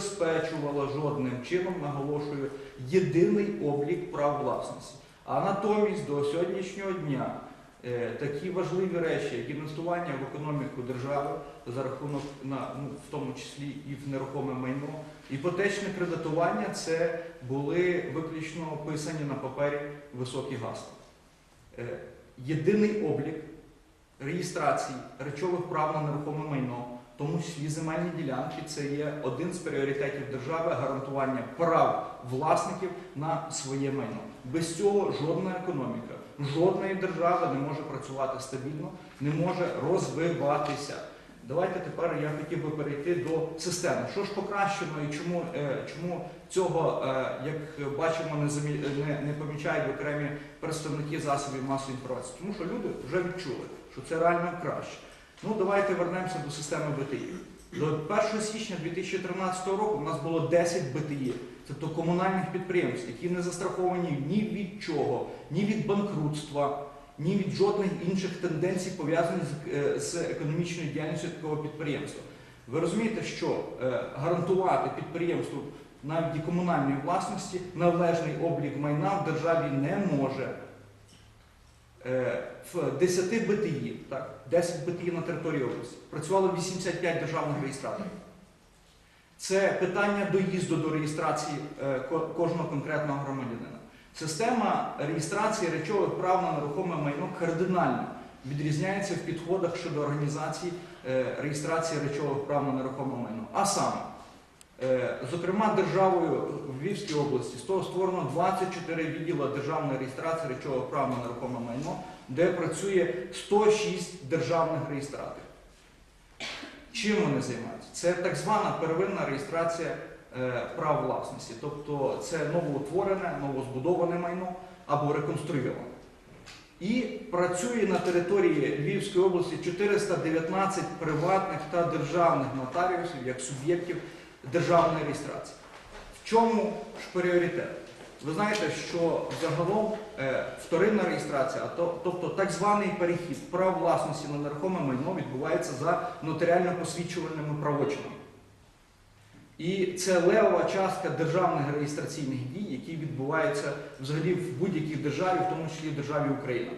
забезпечувала жодним чином, наголошую, єдиний облік прав власності. А натомість до сьогоднішнього дня е, такі важливі речі, як інвестування в економіку держави за рахунок на ну, в тому числі і в нерухоме майно, іпотечне кредитування це були виключно описані на папері високі гасла. Е, Єдиний облік реєстрації речових прав на нерухоме майно, тому числі земельні ділянки, це є один з пріоритетів держави гарантування прав власників на своє майно. Без цього жодна економіка, жодної держави не може працювати стабільно, не може розвиватися. Давайте тепер я хотів би перейти до системи. Що ж покращено і чому, е, чому цього, е, як бачимо, не, замі... не, не помічають окремі представники засобів масової інформації? Тому що люди вже відчули, що це реально краще. Ну, давайте вернемося до системи БТІ. До 1 січня 2013 року у нас було 10 БТІ, тобто комунальних підприємств, які не застраховані ні від чого, ні від банкрутства, ні від жодних інших тенденцій, пов'язаних з, е, економічною діяльністю такого підприємства. Ви розумієте, що е, гарантувати підприємству навіть і комунальної власності належний облік майна в державі не може. Е, В 10 БТІ, так, 10 БТІ на території області, працювало 85 державних реєстраторів. Це питання доїзду до реєстрації е, кожного конкретного громадянина. Система реєстрації речових прав на нерухоме майно кардинально відрізняється в підходах щодо організації е, реєстрації речових прав на нерухоме майно. А саме, зокрема, державою в Львівській області створено 24 відділа державної реєстрації речових прав на нерухоме майно, де працює 106 державних реєстраторів. Чим вони займаються? Це так звана первинна реєстрація е, прав власності, тобто це новоутворене, новозбудоване майно або реконструйоване. І працює на території Львівської області 419 приватних та державних нотаріусів як суб'єктів державної реєстрації. В чому ж пріоритет? Ви знаєте, що загалом е, вторинна реєстрація, то, тобто так званий перехід прав власності на нерухоме майно відбувається за нотаріально посвідчувальними правочинами. І це левова частка державних реєстраційних дій, які відбуваються взагалі в будь-якій державі, в тому числі державі Україна.